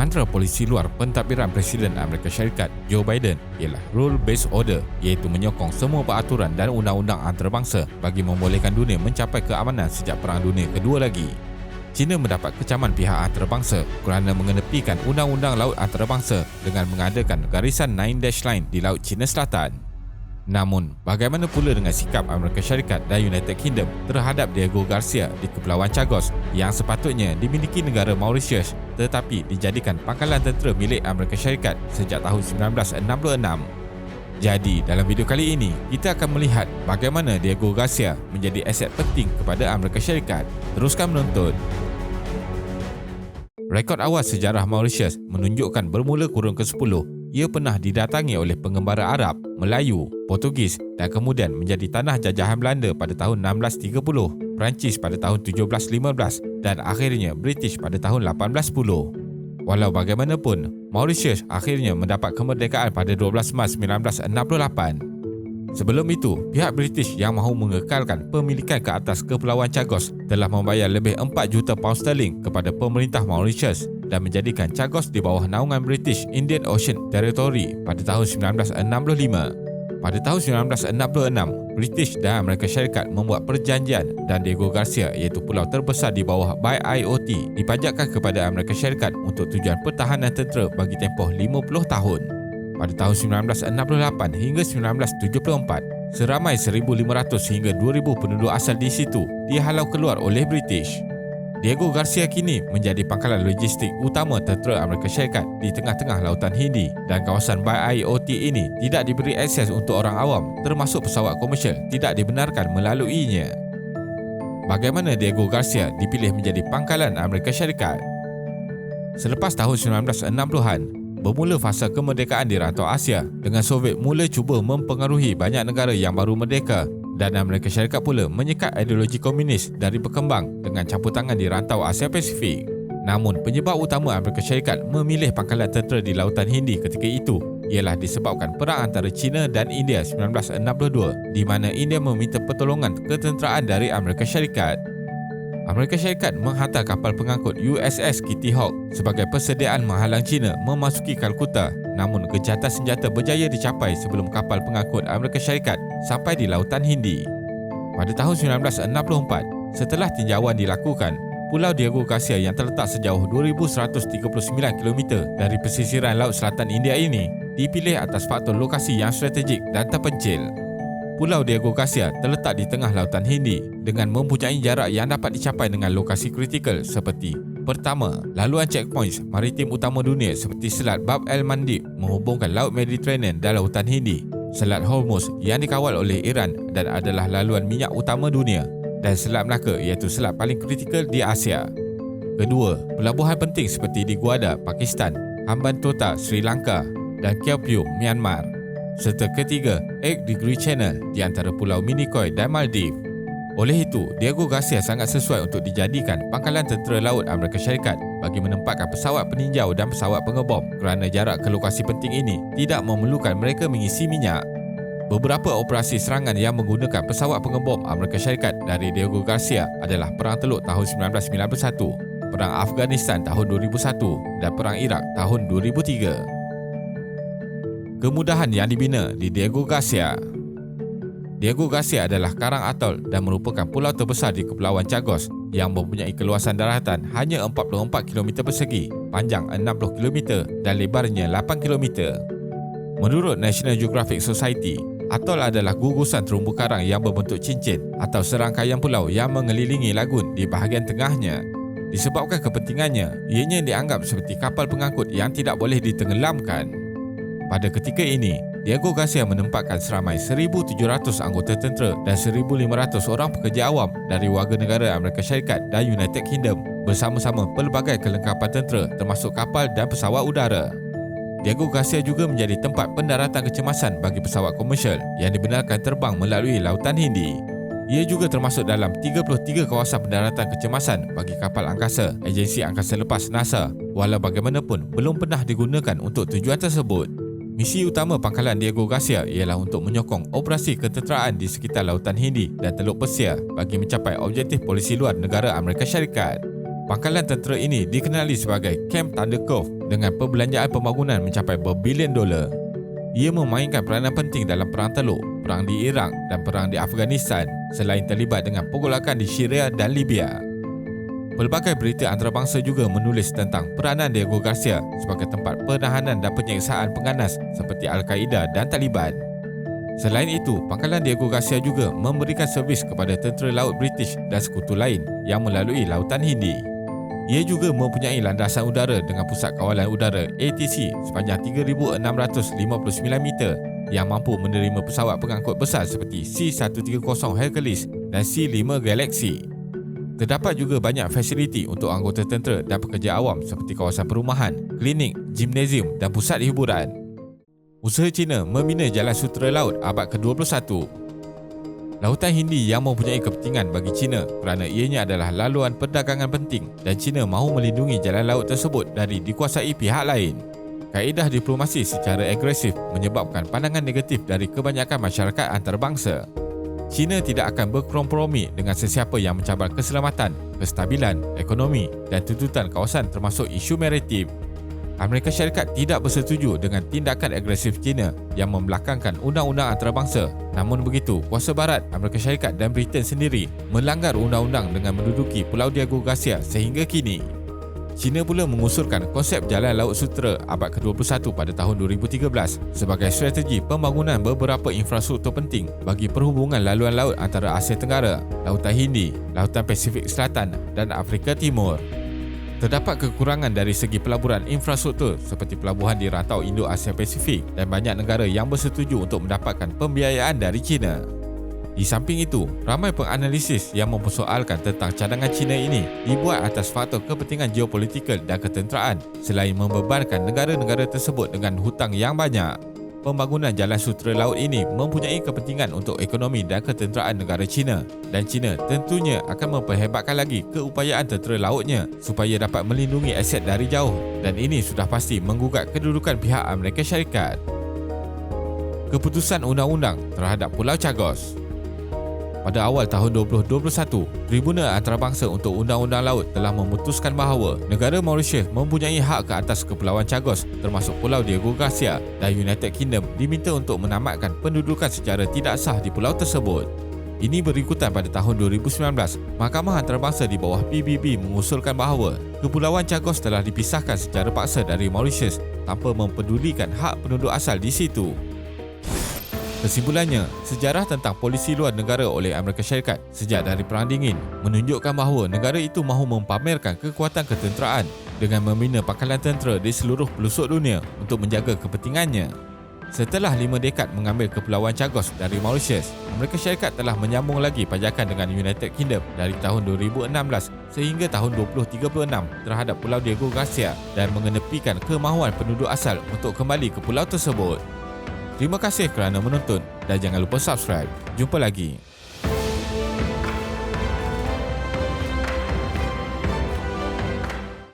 Mantra polisi luar pentadbiran Presiden Amerika Syarikat Joe Biden ialah rule-based order iaitu menyokong semua peraturan dan undang-undang antarabangsa bagi membolehkan dunia mencapai keamanan sejak Perang Dunia Kedua lagi. China mendapat kecaman pihak antarabangsa kerana mengenepikan undang-undang laut antarabangsa dengan mengadakan garisan Nine Dash Line di Laut China Selatan. Namun, bagaimana pula dengan sikap Amerika Syarikat dan United Kingdom terhadap Diego Garcia di Kepulauan Chagos yang sepatutnya dimiliki negara Mauritius tetapi dijadikan pangkalan tentera milik Amerika Syarikat sejak tahun 1966? Jadi, dalam video kali ini, kita akan melihat bagaimana Diego Garcia menjadi aset penting kepada Amerika Syarikat. Teruskan menonton. Rekod awal sejarah Mauritius menunjukkan bermula kurun ke-10 ia pernah didatangi oleh pengembara Arab, Melayu, Portugis dan kemudian menjadi tanah jajahan Belanda pada tahun 1630, Perancis pada tahun 1715 dan akhirnya British pada tahun 1810. Walau bagaimanapun, Mauritius akhirnya mendapat kemerdekaan pada 12 Mac 1968. Sebelum itu, pihak British yang mahu mengekalkan pemilikan ke atas Kepulauan Chagos telah membayar lebih 4 juta pound sterling kepada pemerintah Mauritius dan menjadikan Chagos di bawah naungan British Indian Ocean Territory pada tahun 1965. Pada tahun 1966, British dan Amerika Syarikat membuat perjanjian dan Diego Garcia iaitu pulau terbesar di bawah BIOT dipajakkan kepada Amerika Syarikat untuk tujuan pertahanan tentera bagi tempoh 50 tahun. Pada tahun 1968 hingga 1974, seramai 1,500 hingga 2,000 penduduk asal di situ dihalau keluar oleh British. Diego Garcia kini menjadi pangkalan logistik utama tentera Amerika Syarikat di tengah-tengah lautan Hindi dan kawasan BIOT ini tidak diberi akses untuk orang awam termasuk pesawat komersial tidak dibenarkan melaluinya. Bagaimana Diego Garcia dipilih menjadi pangkalan Amerika Syarikat? Selepas tahun 1960-an, bermula fasa kemerdekaan di rantau Asia dengan Soviet mula cuba mempengaruhi banyak negara yang baru merdeka dan Amerika Syarikat pula menyekat ideologi komunis dari berkembang dengan campur tangan di rantau Asia Pasifik. Namun penyebab utama Amerika Syarikat memilih pangkalan tentera di Lautan Hindi ketika itu ialah disebabkan perang antara China dan India 1962 di mana India meminta pertolongan ketenteraan dari Amerika Syarikat. Amerika Syarikat menghantar kapal pengangkut USS Kitty Hawk sebagai persediaan menghalang China memasuki Kalkuta namun gencatan senjata berjaya dicapai sebelum kapal pengangkut Amerika Syarikat sampai di Lautan Hindi. Pada tahun 1964, setelah tinjauan dilakukan, Pulau Diego Garcia yang terletak sejauh 2,139 km dari pesisiran Laut Selatan India ini dipilih atas faktor lokasi yang strategik dan terpencil. Pulau Diego Garcia terletak di tengah lautan Hindi dengan mempunyai jarak yang dapat dicapai dengan lokasi kritikal seperti Pertama, laluan checkpoints maritim utama dunia seperti Selat Bab el-Mandib menghubungkan Laut Mediterranean dan Lautan Hindi, Selat Hormuz yang dikawal oleh Iran dan adalah laluan minyak utama dunia dan Selat Melaka iaitu selat paling kritikal di Asia. Kedua, pelabuhan penting seperti di Guada, Pakistan, Hambantota, Sri Lanka dan Kiapiu, Myanmar serta ketiga 8 Degree Channel di antara Pulau Minicoy dan Maldives. Oleh itu, Diego Garcia sangat sesuai untuk dijadikan pangkalan tentera laut Amerika Syarikat bagi menempatkan pesawat peninjau dan pesawat pengebom kerana jarak ke lokasi penting ini tidak memerlukan mereka mengisi minyak. Beberapa operasi serangan yang menggunakan pesawat pengebom Amerika Syarikat dari Diego Garcia adalah Perang Teluk tahun 1991, Perang Afghanistan tahun 2001 dan Perang Iraq tahun 2003 kemudahan yang dibina di Diego Garcia. Diego Garcia adalah karang atol dan merupakan pulau terbesar di Kepulauan Chagos yang mempunyai keluasan daratan hanya 44 km persegi, panjang 60 km dan lebarnya 8 km. Menurut National Geographic Society, atol adalah gugusan terumbu karang yang berbentuk cincin atau serangkaian pulau yang mengelilingi lagun di bahagian tengahnya. Disebabkan kepentingannya, ianya dianggap seperti kapal pengangkut yang tidak boleh ditenggelamkan. Pada ketika ini, Diego Garcia menempatkan seramai 1,700 anggota tentera dan 1,500 orang pekerja awam dari warga negara Amerika Syarikat dan United Kingdom bersama-sama pelbagai kelengkapan tentera termasuk kapal dan pesawat udara. Diego Garcia juga menjadi tempat pendaratan kecemasan bagi pesawat komersial yang dibenarkan terbang melalui Lautan Hindi. Ia juga termasuk dalam 33 kawasan pendaratan kecemasan bagi kapal angkasa Agensi Angkasa Lepas NASA walau bagaimanapun belum pernah digunakan untuk tujuan tersebut. Misi utama pangkalan Diego Garcia ialah untuk menyokong operasi ketenteraan di sekitar Lautan Hindi dan Teluk Persia bagi mencapai objektif polisi luar negara Amerika Syarikat. Pangkalan tentera ini dikenali sebagai Camp Thunder Cove dengan perbelanjaan pembangunan mencapai berbilion dolar. Ia memainkan peranan penting dalam Perang Teluk, Perang di Iraq dan Perang di Afghanistan selain terlibat dengan pergolakan di Syria dan Libya. Pelbagai berita antarabangsa juga menulis tentang peranan Diego Garcia sebagai tempat penahanan dan penyiksaan penganas seperti Al-Qaeda dan Taliban. Selain itu, pangkalan Diego Garcia juga memberikan servis kepada tentera laut British dan sekutu lain yang melalui Lautan Hindi. Ia juga mempunyai landasan udara dengan pusat kawalan udara ATC sepanjang 3,659 meter yang mampu menerima pesawat pengangkut besar seperti C-130 Hercules dan C-5 Galaxy. Terdapat juga banyak fasiliti untuk anggota tentera dan pekerja awam seperti kawasan perumahan, klinik, gimnasium dan pusat hiburan. Usaha China membina Jalan Sutera Laut abad ke-21 Lautan Hindi yang mempunyai kepentingan bagi China kerana ianya adalah laluan perdagangan penting dan China mahu melindungi jalan laut tersebut dari dikuasai pihak lain. Kaedah diplomasi secara agresif menyebabkan pandangan negatif dari kebanyakan masyarakat antarabangsa. China tidak akan berkompromi dengan sesiapa yang mencabar keselamatan, kestabilan, ekonomi dan tuntutan kawasan termasuk isu maritim Amerika Syarikat tidak bersetuju dengan tindakan agresif China yang membelakangkan undang-undang antarabangsa. Namun begitu, kuasa barat Amerika Syarikat dan Britain sendiri melanggar undang-undang dengan menduduki Pulau Diego Garcia sehingga kini. China pula mengusulkan konsep Jalan Laut Sutera abad ke-21 pada tahun 2013 sebagai strategi pembangunan beberapa infrastruktur penting bagi perhubungan laluan laut antara Asia Tenggara, Lautan Hindi, Lautan Pasifik Selatan dan Afrika Timur. Terdapat kekurangan dari segi pelaburan infrastruktur seperti pelabuhan di rantau Indo-Asia Pasifik dan banyak negara yang bersetuju untuk mendapatkan pembiayaan dari China. Di samping itu, ramai penganalisis yang mempersoalkan tentang cadangan China ini dibuat atas faktor kepentingan geopolitikal dan ketenteraan selain membebankan negara-negara tersebut dengan hutang yang banyak pembangunan jalan sutera laut ini mempunyai kepentingan untuk ekonomi dan ketenteraan negara China dan China tentunya akan memperhebatkan lagi keupayaan tentera lautnya supaya dapat melindungi aset dari jauh dan ini sudah pasti menggugat kedudukan pihak Amerika Syarikat. Keputusan undang-undang terhadap Pulau Chagos pada awal tahun 2021, Tribunal Antarabangsa untuk Undang-Undang Laut telah memutuskan bahawa negara Mauritius mempunyai hak ke atas Kepulauan Chagos termasuk Pulau Diego Garcia dan United Kingdom diminta untuk menamatkan pendudukan secara tidak sah di pulau tersebut. Ini berikutan pada tahun 2019, Mahkamah Antarabangsa di bawah PBB mengusulkan bahawa Kepulauan Chagos telah dipisahkan secara paksa dari Mauritius tanpa mempedulikan hak penduduk asal di situ. Kesimpulannya, sejarah tentang polisi luar negara oleh Amerika Syarikat sejak dari Perang Dingin menunjukkan bahawa negara itu mahu mempamerkan kekuatan ketenteraan dengan membina pangkalan tentera di seluruh pelosok dunia untuk menjaga kepentingannya. Setelah lima dekad mengambil Kepulauan Chagos dari Mauritius, Amerika Syarikat telah menyambung lagi pajakan dengan United Kingdom dari tahun 2016 sehingga tahun 2036 terhadap Pulau Diego Garcia dan mengenepikan kemahuan penduduk asal untuk kembali ke pulau tersebut. Terima kasih kerana menonton dan jangan lupa subscribe. Jumpa lagi.